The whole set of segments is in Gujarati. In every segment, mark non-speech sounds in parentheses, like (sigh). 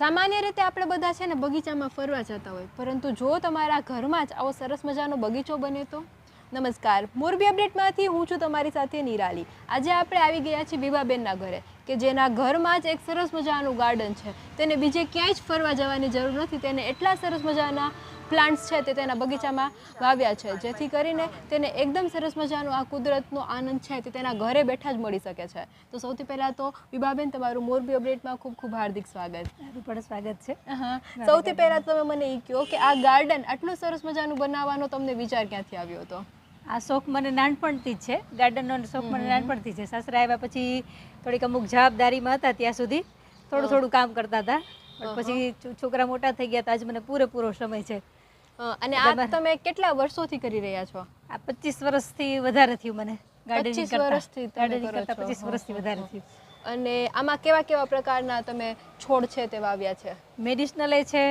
સામાન્ય રીતે આપણે બધા છે ને બગીચામાં ફરવા જતા હોય, પરંતુ જો તમારા ઘરમાં જ આવો સરસ મજાનો બગીચો બને તો? નમસ્કાર, મોરબી અપડેટમાંથી હું છું તમારી સાથે નિરાલી. આજે આપણે આવી ગયા છીએ વિવાબેનના ઘરે, કે જેના ઘરમાં જ એક સરસ મજાનું ગાર્ડન છે. તેને બીજે ક્યાંય જ ફરવા જવાની જરૂર નથી. તેને એટલા સરસ મજાના પ્લાન્ટ્સ છે તે તેના બગીચામાં વાવ્યા છે. જેથી કરીને તેને એકદમ સરસ મજાનો આ કુદરતનો આનંદ છે તે તેના ઘરે બેઠા જ મળી શકે છે. તો સૌથી પહેલાં તો વિભાબેન તમારું મોરબી અપડેટમાં ખૂબ ખૂબ હાર્દિક સ્વાગત. પણ સ્વાગત છે. સૌથી પહેલાં તમે મને એ કહો કે આ ગાર્ડન આટલું સરસ મજાનું બનાવવાનો તમને વિચાર ક્યાંથી આવ્યો હતો? આ શોખ મને નાનપણથી જ છે. ગાર્ડનનો શોખ મને નાનપણથી છે. સાસરા આવ્યા પછી થોડીક અમુક જવાબદારીમાં હતા ત્યાં સુધી. થોડું થોડું કામ કરતા હતા. પણ પછી છોકરા મોટા થઈ ગયા તો આજ મને પૂરેપૂરો સમય છે. અને આ તમે કેટલા વર્ષોથી કરી રહ્યા છો? આ પચીસ વર્ષથી વધારે થયું મને. ગાર્ડનિંગ 25 વર્ષથી ગાર્ડનિંગ કરતા. પચીસ વર્ષથી વધારે થયું. અને આમાં કેવા કેવા પ્રકારના તમે છોડ છે તે વાવ્યા છે? મેડિસિનલ એ છે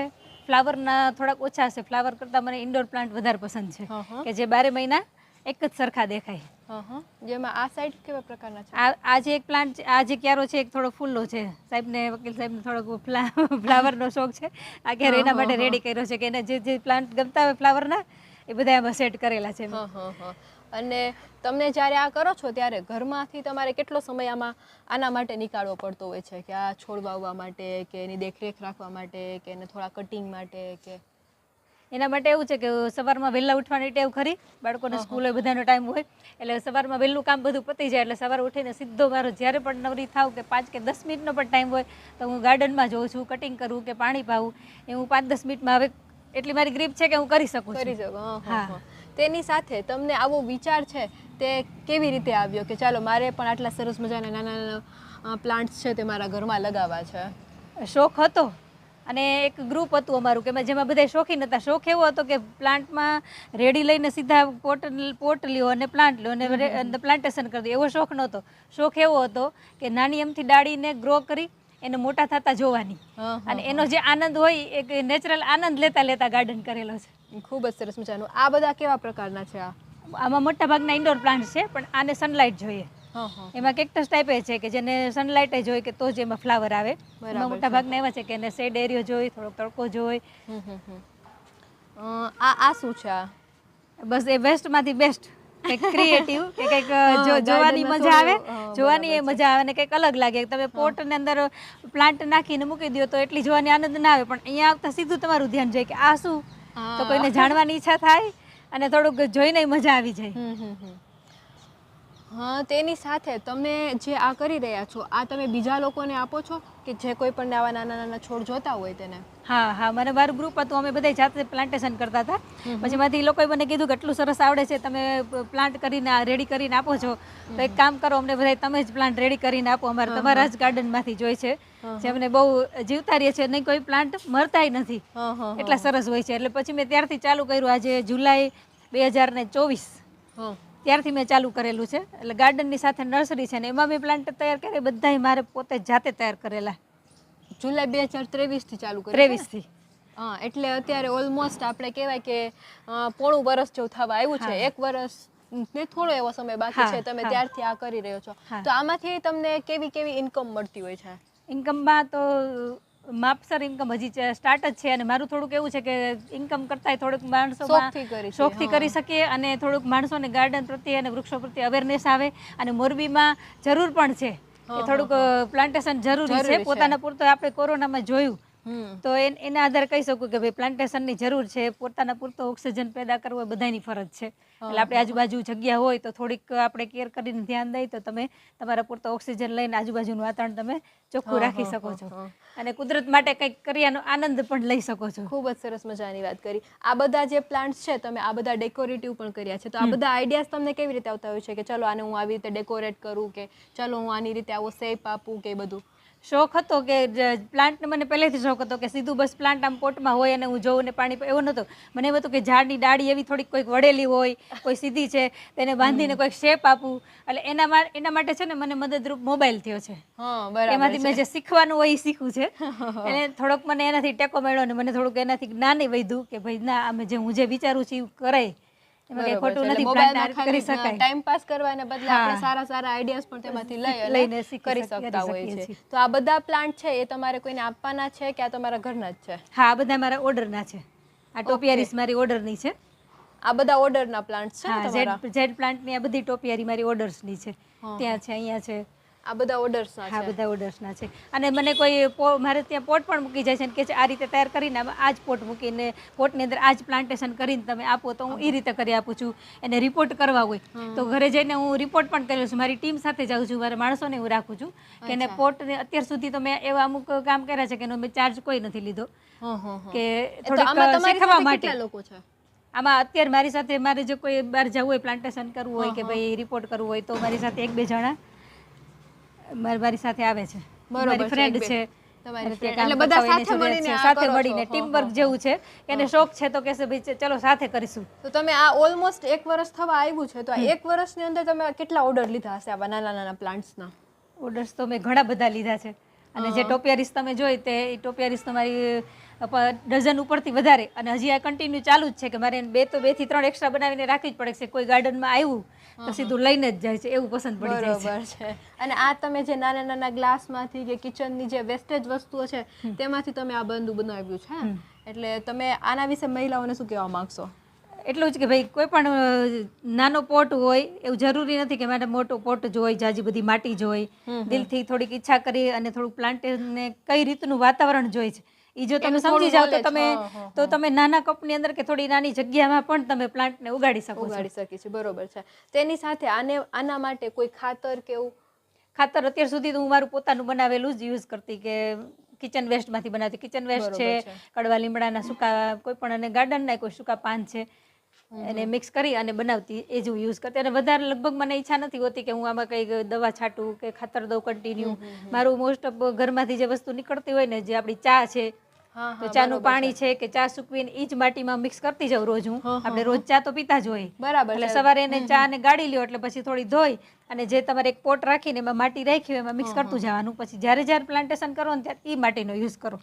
ફ્લાવરના થોડાક ઓછા છે. ફ્લાવર કરતાં મને ઇન્ડોર પ્લાન્ટ વધારે પસંદ છે. કે જે બારે મહિના એક જ સરખા દેખાય. જેમાં આ સાઈડ કેવા પ્રકારના છે? આ આજે જે એક પ્લાન્ટ છે આ જે ક્યારો છે એક થોડો ફૂલનો છે. સાહેબને વકીલ સાહેબને થોડોક ફ્લા- (laughs) ફ્લાવરનો શોખ છે. આ ક્યારો એના માટે રેડી કર્યો છે કે એને જે જે પ્લાન્ટ ગમતા હોય ફ્લાવરના એ બધા એમાં સેટ કરેલા છે મેં. હા હા હા. અને તમને જ્યારે આ કરો છો ત્યારે ઘરમાંથી તમારે કેટલો સમય આમાં આના માટે નીકાળવો પડતો હોય છે? કે આ છોડ વાવવા માટે કે એની દેખરેખ રાખવા માટે કે એને થોડા કટિંગ માટે કે એના માટે એવું છે કે સવારમાં વહેલા ઉઠવાની ટેવ ખરી. બાળકોને સ્કૂલે બધાનો ટાઈમ હોય. એટલે સવારમાં વહેલું કામ બધું પતી જાય એટલે સવારે ઉઠીને સીધો મારો જ્યારે પણ નવરી થાવ કે પાંચ કે દસ મિનિટનો પણ ટાઈમ હોય તો હું ગાર્ડનમાં જોઉં છું કટિંગ કરું કે પાણી પાવું. એ હું પાંચ દસ મિનિટમાં હવે એટલી મારી ગ્રીપ છે કે હું કરી શકું કરી શકું. હા તેની સાથે તમને આવો વિચાર છે તે કેવી રીતે આવ્યો કે ચાલો મારે પણ આટલા સરસ મજાના નાના નાના પ્લાન્ટ્સ છે તે મારા ઘરમાં લગાવવા છે? શોખ હતો. અને એક ગ્રુપ હતું અમારું કે જેમાં બધા શોખીન હતા શોખ એવો હતો કે પ્લાન્ટમાં રેડી લઈને સીધા પોટ પોટ લ્યો અને પ્લાન્ટ લ્યો અને પ્લાન્ટેશન કરી દો. એવો શોખ નહોતો. શોખ એવો હતો કે નાની એમથી ડાળીને ગ્રો કરી એને મોટા થતા જોવાની. અને એનો જે આનંદ હોય એક નેચરલ આનંદ લેતા લેતા ગાર્ડન કરેલો છે. ખૂબ જ સરસ મજાનું. આ બધા કેવા પ્રકારના છે આ? આમાં મોટા ભાગના ઇન્ડોર પ્લાન્ટ છે પણ આને સનલાઇટ જોઈએ. એમાં કેક્ટસ ટાઈપે છે કે જેને સનલાઇટ જોઈએ કે તો જ એમાં ફ્લાવર આવે. એમાં મોટા ભાગના એવા છે કે એને શેડ એરિયો જોઈ થોડોક તડકો જોઈ. હમ, હમ, હમ. અ, આ આ શું છે બસ એ વેસ્ટમાંથી બેસ્ટ કંઈક ક્રિએટિવ કે કંઈક જોવાની મજા આવે. જોવાની એ મજા આવે ને કંઈક અલગ લાગે. તમે પોટની અંદર પ્લાન્ટ નાખીને મૂકી દો તો એટલી જોવાની આનંદ ના આવે. પણ અહીંયા આવતા સીધું તમારું ધ્યાન જાય કે આ શું? તો કોઈને જાણવાની ઈચ્છા થાય અને થોડુંક જોઈને મજા આવી જાય. હા તેની સાથે તમે જે આ કરી રહ્યા છો આ તમે બીજા લોકોને આપો છો કે જે કોઈ પણ આવા નાના નાના છોડ જોતા હોય તેને? હા હા મને મારું ગ્રુપ હતું અમે બધા જાતે પ્લાન્ટેશન કરતા હતા. પછી માંથી લોકોએ મને કીધું કે એટલું સરસ આવડે છે તમે પ્લાન્ટ કરીને રેડી કરીને આપો છો. તો એક કામ કરો અમને બધા તમે જ પ્લાન્ટ રેડી કરીને આપો. અમારે તમારા જ ગાર્ડનમાંથી જોઈ છે. જે અમને બહુ જીવતા રહીએ છે નહીં કોઈ પ્લાન્ટ મરતાય નથી. એટલા સરસ હોય છે. એટલે પછી મેં ત્યારથી ચાલુ કર્યું આજે જુલાઈ બે હજાર ને ચોવીસ ત્યારથી મેં ચાલુ કરેલું છે. એટલે ગાર્ડનની સાથે નર્સરી છે ને એમાં મેં પ્લાન્ટ તૈયાર કરે બધા મારે પોતે જાતે તૈયાર કરેલા. જુલાઈ બે હજાર ત્રેવીસથી ચાલુ કર્યું ત્રેવીસથી હા એટલે અત્યારે ઓલમોસ્ટ આપણે કહેવાય કે પોણું વરસ જેવું થવા આવ્યું છે. એક વરસ ને થોડો એવો સમય બાકી છે. તમે ત્યારથી આ કરી રહ્યો છો. તો આમાંથી તમને કેવી કેવી ઇન્કમ મળતી હોય છે? ઇન્કમમાં તો માપસર ઇન્કમ હજી સ્ટાર્ટ જ છે અને મારું થોડુંક એવું છે કે ઇન્કમ કરતા થોડુંક માણસો શોખથી કરી શકીએ અને થોડુંક માણસોને ગાર્ડન પ્રત્યે અને વૃક્ષો પ્રત્યે અવેરનેસ આવે અને મોરબીમાં જરૂર પણ છે. થોડુંક પ્લાન્ટેશન જરૂરી છે. પોતાના પૂરતો આપણે કોરોનામાં જોયું તો એના આધારે કહી શકું કે ભાઈ પ્લાન્ટેશનની જરૂર છે પોતાના પૂરતો ઓક્સિજન પેદા કરવો એ બધાની ફરજ છે. એટલે આપણે આજુબાજુ જગ્યા હોય તો થોડીક આપણે કેર કરીને ધ્યાન દઈ તો તમે તમારા પૂરતો ઓક્સિજન લઈને આજુબાજુનું વાતાવરણ તમે ચોખ્ખું રાખી શકો છો. અને કુદરત માટે કંઈક કર્યાનો આનંદ પણ લઈ શકો છો. ખૂબ જ સરસ મજાની વાત કરી. આ બધા જે પ્લાન્ટ્સ છે તમે આ બધા ડેકોરેટિવ પણ કર્યા છે. તો આ બધા આઈડિયાઝ તમને કેવી રીતે આવતા હોય છે કે ચલો આને હું આવી રીતે ડેકોરેટ કરું કે ચલો હું આની રીતે આવો શેપ આપું કે બધું? શોખ હતો કે પ્લાન્ટને મને પહેલેથી શોખ હતો કે સીધું બસ પ્લાન્ટ આમ પોટમાં હોય અને હું જોઉં ને પાણી એવું નહોતું. મને એમ હતું કે ઝાડની ડાળી એવી થોડીક કોઈક વળેલી હોય કોઈ સીધી છે તેને બાંધીને કોઈક શેપ આપું. એટલે એના એના માટે છે ને મને મદદરૂપ મોબાઈલ થયો છે. એમાંથી મેં જે શીખવાનું હોય એ શીખવું છે. (laughs) એટલે થોડોક મને એનાથી ટેકો મળ્યો ને મને થોડુંક એનાથી જ્ઞાન વધ્યું કે ભાઈ ના અમે જે હું જે વિચારું છું એ કરાય. ટાઈમ પાસ કરવાને બદલે આપણે સારા સારા આઈડિયાઝ પણ તેમાંથી લઈ લઈને કરી શકતા છીએ. તો આ બધા પ્લાન્ટ છે એ તમારે કોઈને આપવાના છે કે આ તમારા ઘરના જ છે? હા આ બધા મારા ઓર્ડરના છે. આ ટોપિયારીસ મારી ઓર્ડરની છે. આ બધા ઓર્ડરના પ્લાન્ટ છે હા ઝેડ ઝેડ પ્લાન્ટની આ બધી ટોપિયારી મારી ઓર્ડર્સની છે. ત્યાં છે અહીંયા છે. આ બધા ઓર્ડર્સના હા બધા ઓર્ડર્સના છે. અને મને કોઈ મારે ત્યાં પોટ પણ મૂકી જાય છે કે આ રીતે તૈયાર કરીને આ જ પોટ મૂકીને પોટની અંદર આ જ પ્લાન્ટેશન કરીને તમે આપો તો હું એ રીતે કરી આપું છું. એને રિપોર્ટ કરવા હોય તો ઘરે જઈને હું રિપોર્ટ પણ કરી છું. મારી ટીમ સાથે જાઉં છું. મારા માણસોને હું રાખું છું કે એને પોટ અત્યાર સુધી તો મેં એવા અમુક કામ કર્યા છે કે એનો મેં ચાર્જ કોઈ નથી લીધો. કે થોડીક શીખવા માટે. લોકો છે? આમાં અત્યારે મારી સાથે મારે જો કોઈ બહાર જવું હોય પ્લાન્ટેશન કરવું હોય કે ભાઈ રિપોર્ટ કરવું હોય તો મારી સાથે એક બે જણા. મારી સાથે આવે છે. મારી ફ્રેન્ડ છે. એટલે બધા મળીને સાથે મળીને ટીમ વર્ક જેવું છે. એને શોખ છે તો કહેશે ભાઈ ચલો સાથે કરીશું. તો તમે આ ઓલમોસ્ટ એક વર્ષ થવા આવ્યું છે તો આ એક વર્ષની અંદર તમે કેટલા ઓર્ડર લીધા હશે આવા નાના નાના પ્લાન્ટ્સના ઓર્ડર્સ તો મેં ઘણા બધા લીધા છે. અને જે ટોપિયારીસ તમે જોઈ તે ટોપિયારીસ તમારી ડઝન ઉપરથી વધારે. અને હજી આ કન્ટિન્યુ ચાલુ જ છે કે મારે બે તો બેથી ત્રણ એક્સ્ટ્રા બનાવીને રાખવી જ પડે છે. કોઈ ગાર્ડનમાં આવ્યું તો સીધું લઈને જ જાય છે. એવું પસંદ પડી જાય છે. બરોબર છે. અને આ તમે જે નાના નાના ગ્લાસમાંથી કે કિચનની જે વેસ્ટેજ વસ્તુઓ છે તેમાંથી તમે આ બંધુ બનાવ્યું છે એટલે તમે આના વિશે મહિલાઓને શું કહેવા માંગશો? એટલું જ કે ભાઈ કોઈ પણ નાનો પોટ હોય એવું જરૂરી નથી કે મારે મોટો પોટ જ હોય જાજી બધી માટી જ હોય. દિલથી થોડીક ઈચ્છા કરી અને થોડુંક પ્લાન્ટને કઈ રીતનું વાતાવરણ જોઈએ છે. એ જો તમે સમજી જાઓ તો તમે તો તમે નાના કપની અંદર કે થોડી નાની જગ્યામાં પણ તમે પ્લાન્ટને ઉગાડી શકો ઉગાડી શકીએ છીએ બરોબર છે. તેની સાથે આને આના માટે કોઈ ખાતર કેવું ખાતર અત્યાર સુધી તો હું મારું પોતાનું બનાવેલું જ યુઝ કરતી કે કિચન વેસ્ટમાંથી બનાવતી. કિચન વેસ્ટ છે છે. કડવા લીમડાના સૂકા કોઈ પણ અને ગાર્ડનના કોઈ સૂકા પાન છે. એને મિક્સ કરી અને બનાવતી. એ જ હું યુઝ કરતી. અને વધારે લગભગ મને ઈચ્છા નથી હોતી કે હું આમાં કંઈક દવા છાંટું કે ખાતર દઉં કન્ટિન્યુ મારું મોસ્ટ ઓફ ઘરમાંથી જે વસ્તુ નીકળતી હોય ને જે આપણી ચા છે તો તો ચાનું પાણી છે. કે ચા સૂકવીને એ જ માટીમાં મિક્સ કરતી જાઉં રોજ હું. આપણે રોજ ચા તો પીતા જ હોય. બરાબર એટલે સવારે એને ચા ને ગાળી લ્યો એટલે પછી થોડી ધોઈ અને જે તમારે એક પોટ રાખીને એમાં માટી રાખી હોય એમાં મિક્સ કરતું જવાનું. પછી જ્યારે જ્યારે પ્લાન્ટેશન કરો ને ત્યારે એ માટીનો યુઝ કરો.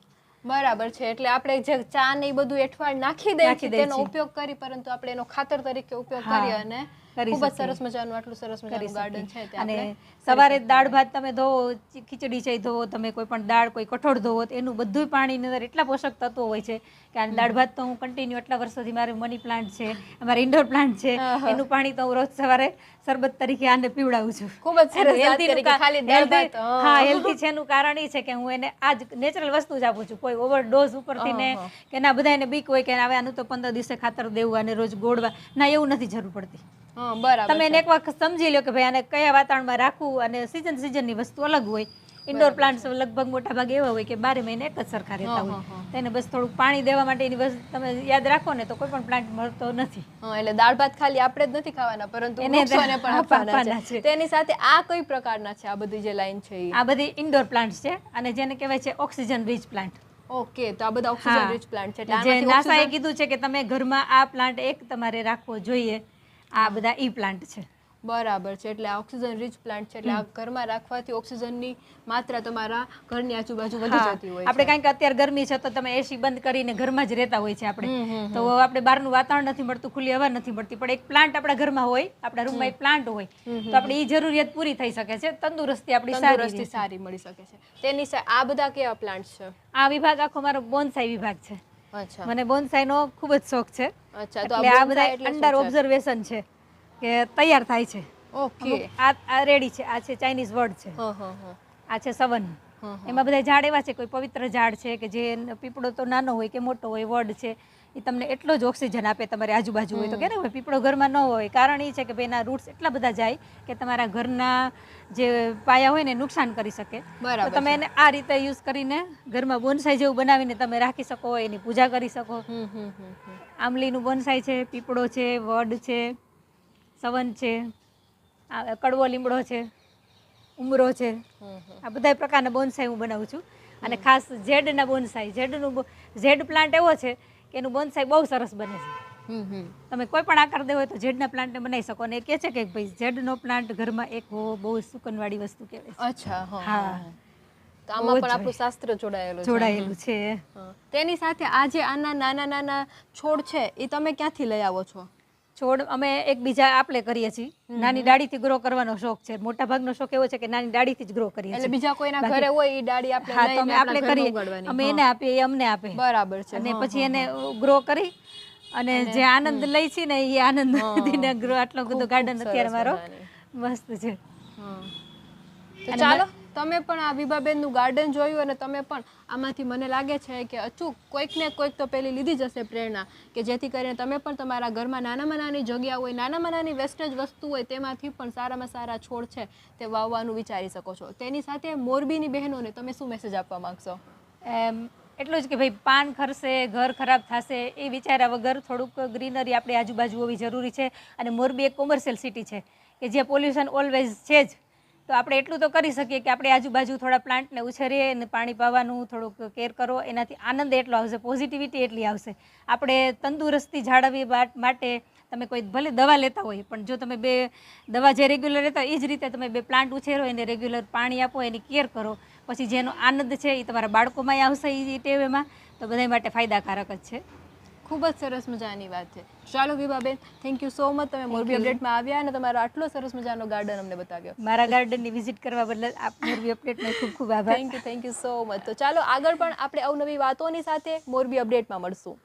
બરાબર છે એટલે આપણે જે ચા ને એ બધું એઠવાડ નાખી દઈએ છીએ તેનો ઉપયોગ કરી પરંતુ આપણે એનો ખાતર તરીકે ઉપયોગ કરીએ કરી અને ખૂબ જ સરસ મજાનું આટલું સરસ મજાનું ગાર્ડન છે અને સવારે દાળ ભાત તમે ધોવો ખીચડી છે ધોવો તમે કોઈ પણ દાળ કોઈ કઠોળ ધોવો એનું બધું પાણીની અંદર એટલા પોષક તત્વો હોય છે કે આ દાળ ભાત તો હું કન્ટિન્યુ એટલા વર્ષોથી મારે મની પ્લાન્ટ છે અમારે ઇન્ડોર પ્લાન્ટ છે એનું પાણી તો હું રોજ સવારે શરબત તરીકે આને પીવડાવું છું. ખૂબ જ સરસ ભાત, હા. હેલ્ધી છે એનું કારણ એ છે કે હું એને આ જ નેચરલ વસ્તુ જ આપું છું. કોઈ ઓવરડોઝ ઉપરથી ને કે ના બધા એને બીક હોય કે હવે આનું તો પંદર દિવસે ખાતર દેવું અને રોજ ગોળવા ના એવું નથી જરૂર પડતી. બરાબર તમે એને એક વખત સમજી લો કે ભાઈ આને કયા વાતાવરણમાં રાખવું અને સિઝન સિઝનની વસ્તુ અલગ હોય. ઇન્ડોર પ્લાન્ટ્સ લગભગ મોટા ભાગે એવા હોય કે બારે મહિને એક જ સરખા રહેતા હોય. તેને બસ થોડુંક પાણી દેવા માટેની વસ્તુ તમે યાદ રાખો ને તો કોઈ પણ પ્લાન્ટ મળતો નથી. એટલે દાળ ભાત ખાલી આપણે જ નથી ખાવાના પરંતુ એને પણ આપવાના આપવાના છે. છે. તેની સાથે આ કઈ પ્રકારના છે આ બધી જે લાઈન છે આ બધી ઇન્ડોર પ્લાન્ટ્સ છે અને જેને કહેવાય છે ઓક્સિજન રીચ પ્લાન્ટ ઓકે તો આ બધા ઓક્સિજન રીચ પ્લાન્ટ છે. એટલે નાસાએ કીધું છે કે તમે ઘરમાં આ પ્લાન્ટ એક તમારે રાખવો જોઈએ. આ બધા ઈ પ્લાન્ટ છે. બરાબર છે એટલે આ ઓક્સિજન રીચ પ્લાન્ટ છે એટલે આ ઘરમાં રાખવાથી ઓક્સિજનની માત્રા તમારા ઘરની આજુબાજુ વધી જતી હોય આપણે કારણ કે અત્યારે ગરમી છે તો તમે એસી બંધ કરીને ઘરમાં જ રહેતા હોય છે આપણે. તો આપણે બહારનું વાતાવરણ નથી મળતું ખુલ્લી હવા નથી મળતી પણ એક પ્લાન્ટ આપણા ઘરમાં હોય આપણા રૂમમાં એક પ્લાન્ટ હોય તો આપણે એ જરૂરિયાત પૂરી થઈ શકે છે તંદુરસ્તી આપણી સારી તંદુરસ્તી સારી મળી શકે છે. તેની આ બધા કેવા પ્લાન્ટ છે? આ વિભાગ આખો મારો બોન્સાઈ વિભાગ છે. મને બોન્સાઈનો ખૂબ જ શોખ છે. એટલે આ બધા અંડર ઓબ્ઝર્વેશન છે? કે તૈયાર થાય છે. ઓકે. આ આ રેડી છે આ છે ચાઇનીઝ વર્ડ છે. હા હા હા. આ છે સવન. એમાં બધા ઝાડ એવા છે કોઈ પવિત્ર ઝાડ છે કે જે પીપળો તો નાનો હોય કે મોટો હોય વડ છે એ તમને એટલો જ ઓક્સિજન આપે તમારી આજુબાજુ હોય તો કે ને હોય પીપળો ઘરમાં ન હોય. કારણ એ છે કે ભાઈ એના રૂટ્સ એટલા બધા જાય કે તમારા ઘરના જે પાયા હોય ને નુકસાન કરી શકે. બરાબર તો તમે એને આ રીતે યુઝ કરીને ઘરમાં બોનસાઈ જેવું બનાવીને તમે રાખી શકો એની પૂજા કરી શકો. આંબલીનું બોનસાઈ છે પીપળો છે વડ છે સવન છે આ કડવો લીમડો છે. ઉમરો છે. આ બધા પ્રકારના બોનસાઈ હું બનાવું છું. અને ખાસ ઝેડના બોનસાઈ. ઝેડનું ઝેડ પ્લાન્ટ એવો છે કે એનું બોનસાઈ બહુ સરસ બને છે. તમે કોઈ પણ આકાર દેવો હોય તો ઝેડના પ્લાન્ટને બનાવી શકો. અને એ કહે છે કે ભાઈ ઝેડનો પ્લાન્ટ ઘરમાં એક હોવો બહુ સુકનવાળી વસ્તુ કહેવાય અચ્છા હા તો આમાં પણ આપણું શાસ્ત્ર જોડાયેલું જોડાયેલું છે. તેની સાથે આ જે આના નાના નાના છોડ છે એ તમે ક્યાંથી લઈ આવો છો? છોડ અમે એકબીજા આપણે કરીએ છીએ. નાની ડાળીથી ગ્રો કરવાનો શોખ છે. મોટા ભાગનો શોખ એવો છે કે નાની ડાળીથી જ ગ્રો કરીએ એટલે બીજા કોઈના ઘરે હોય એ ડાળી આપણે હા તો અમે આપણે કરીએ. અમે એને આપીએ એ અમને આપે. બરાબર છે. અને પછી એને ગ્રો કરી અને જે આનંદ લઈ છે ને એ આનંદ દીને (laughs) ગ્રો આટલો બધો ગાર્ડન અત્યારે મારો મસ્ત છે. હા. તો ચાલો. તમે પણ આ વિભાબેનનું ગાર્ડન જોયું અને તમે પણ આમાંથી મને લાગે છે કે અચૂક કોઈક ને કોઈક તો પેલી લીધી જ હશે પ્રેરણા કે જેથી કરીને તમે પણ તમારા ઘરમાં નાનામાં નાની જગ્યા હોય નાનામાં નાની વેસ્ટેજ વસ્તુ હોય તેમાંથી પણ સારામાં સારા છોડ છે તે વાવવાનું વિચારી શકો છો. તેની સાથે મોરબીની બહેનોને તમે શું મેસેજ આપવા માંગશો? એમ એટલું જ કે ભાઈ પાન ખરશે ઘર ખરાબ થશે એ વિચાર્યા વગર થોડુંક ગ્રીનરી આપણી આજુબાજુ હોવી જરૂરી છે અને મોરબી એક કોમર્શિયલ સિટી છે કે જે પોલ્યુશન ઓલવેઝ છે જ. તો આપણે એટલું તો કરી શકીએ કે આપણે આજુબાજુ થોડા પ્લાન્ટને ઉછેરીએ અને પાણી પાવાનું, થોડુંક કેર કરો એનાથી આનંદ એટલો આવશે પોઝિટિવિટી એટલી આવશે. આપણે તંદુરસ્તી જાળવવી માટે તમે કોઈ ભલે દવા લેતા હોય, પણ જો તમે બે દવા જે રેગ્યુલર લેતા હોય, એ જ રીતે તમે બે પ્લાન્ટ ઉછેરો, એને રેગ્યુલર પાણી આપો, એની કેર કરો. પછી જેનો આનંદ છે, એ તમારા બાળકોમાંય આવશે એ ટેવેમાં તો બધા માટે ફાયદાકારક જ છે. ખૂબ જ સરસ મજાની વાત છે. ચાલો Vibhaben thank you so much તમે મોરબી અપડેટમાં આવ્યા અને તમારો આટલો સરસ મજાનો ગાર્ડન અમને બતાવ્યો. મારા ગાર્ડનની વિઝિટ કરવા બદલ આપ મોરબી અપડેટનો ખૂબ ખૂબ આભાર. Thank you thank you so much તો ચાલો આગળ પણ આપણે અવનવી વાતોની સાથે મોરબી અપડેટમાં મળશું.